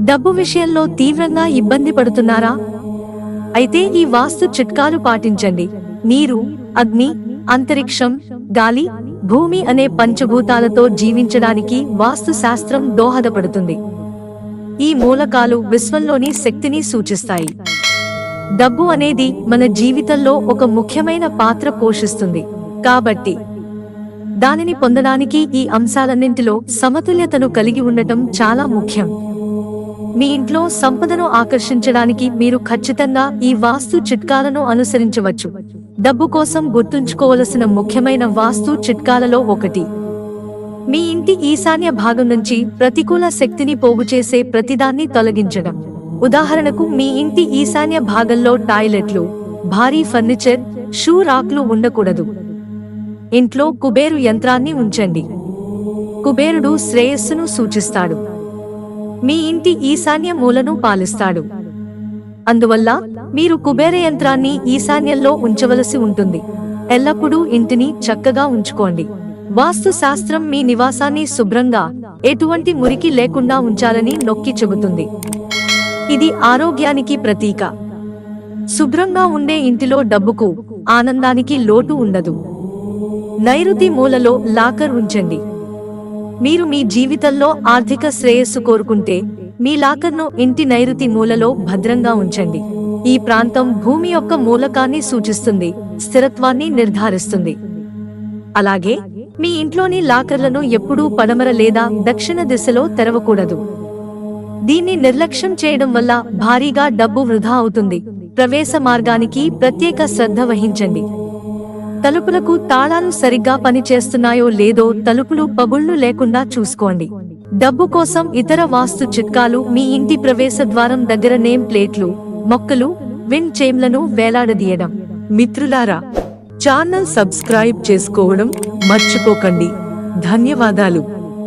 డబ్బు విషయంలో తీవ్రంగా ఇబ్బంది పడుతున్నారా? అయితే ఈ వాస్తు చిట్కాలు పాటించండి. నీరు అగ్ని అంతరిక్షం గాలి భూమి అనే పంచభూతాలతో జీవించడానికి వాస్తు శాస్త్రం దోహదపడుతుంది. ఈ మూలకాలు విశ్వంలోని శక్తిని సూచిస్తాయి. డబ్బు అనేది మన జీవితంలో ఒక ముఖ్యమైన పాత్ర పోషిస్తుంది. కాబట్టి దానిని పొందడానికి ఈ అంశాలన్నింటిలో సమతుల్యతను కలిగి ఉండటం చాలా ముఖ్యం. మీ ఇంట్లో సంపదను ఆకర్షించడానికి మీరు ఖచ్చితంగా ఈ వాస్తు చిట్కాలను అనుసరించవచ్చు. డబ్బు కోసం గుర్తుంచుకోవలసిన ముఖ్యమైన వాస్తు చిట్కాలలో ఒకటి. మీ ఇంటి ఈశాన్య భాగం నుంచి ప్రతికూల శక్తిని పోగు చేసే ప్రతిదాన్ని తొలగించడం. ఉదాహరణకు మీ ఇంటి ఈశాన్య భాగంలో టాయిలెట్లు భారీ ఫర్నిచర్ షూ రాక్లు ఉండకూడదు. ఇంట్లో కుబేరు యంత్రాన్ని ఉంచండి. కుబేరుడు శ్రేయస్సును సూచిస్తాడు. మీ ఇంటి ఈశాన్య మూలను పాలిస్తాడు. అందువల్ల మీరు కుబేర యంత్రాన్ని ఈశాన్యంలో ఉంచవలసి ఉంటుంది. ఎల్లప్పుడూ ఇంటిని చక్కగా ఉంచుకోండి. వాస్తు శాస్త్రం మీ నివాసాన్ని శుభ్రంగా ఎటువంటి మురికి లేకుండా ఉంచాలని నొక్కి చెబుతుంది. ఇది ఆరోగ్యానికి ప్రతీక. శుభ్రంగా ఉండే ఇంటిలో డబ్బుకు ఆనందానికి లోటు ఉండదు. నైరుతి మూలలో లాకర్ ఉంచండి. మీరు మీ జీవితంలో ఆర్థిక శ్రేయస్సు కోరుకుంటే మీ లాకర్ను ఇంటి నైరుతి మూలలో భద్రంగా ఉంచండి. ఈ ప్రాంతం భూమి యొక్క మూలకాన్ని సూచిస్తుంది స్థిరత్వాన్ని నిర్ధారిస్తుంది. అలాగే మీ ఇంట్లోని లాకర్లను ఎప్పుడూ పడమర లేదా దక్షిణ దిశలో తెరవకూడదు. దీన్ని నిర్లక్ష్యం చేయడం వల్ల భారీగా డబ్బు వృధా అవుతుంది. ప్రవేశ మార్గానికి ప్రత్యేక శ్రద్ధ వహించండి. తలుపులకు తాళాలు సరిగ్గా పనిచేస్తున్నాయో లేదో తలుపులు పగుళ్ళు లేకుండా చూసుకోండి. డబ్బు కోసం ఇతర వాస్తు చిట్కాలు మీ ఇంటి ప్రవేశ ద్వారం దగ్గర నేమ్ ప్లేట్లు మొక్కలు విండ్ చేమ్లను వేలాడదీయడం. మిత్రులారా ఛానల్ సబ్స్క్రైబ్ చేసుకోవడం మర్చిపోకండి. ధన్యవాదాలు.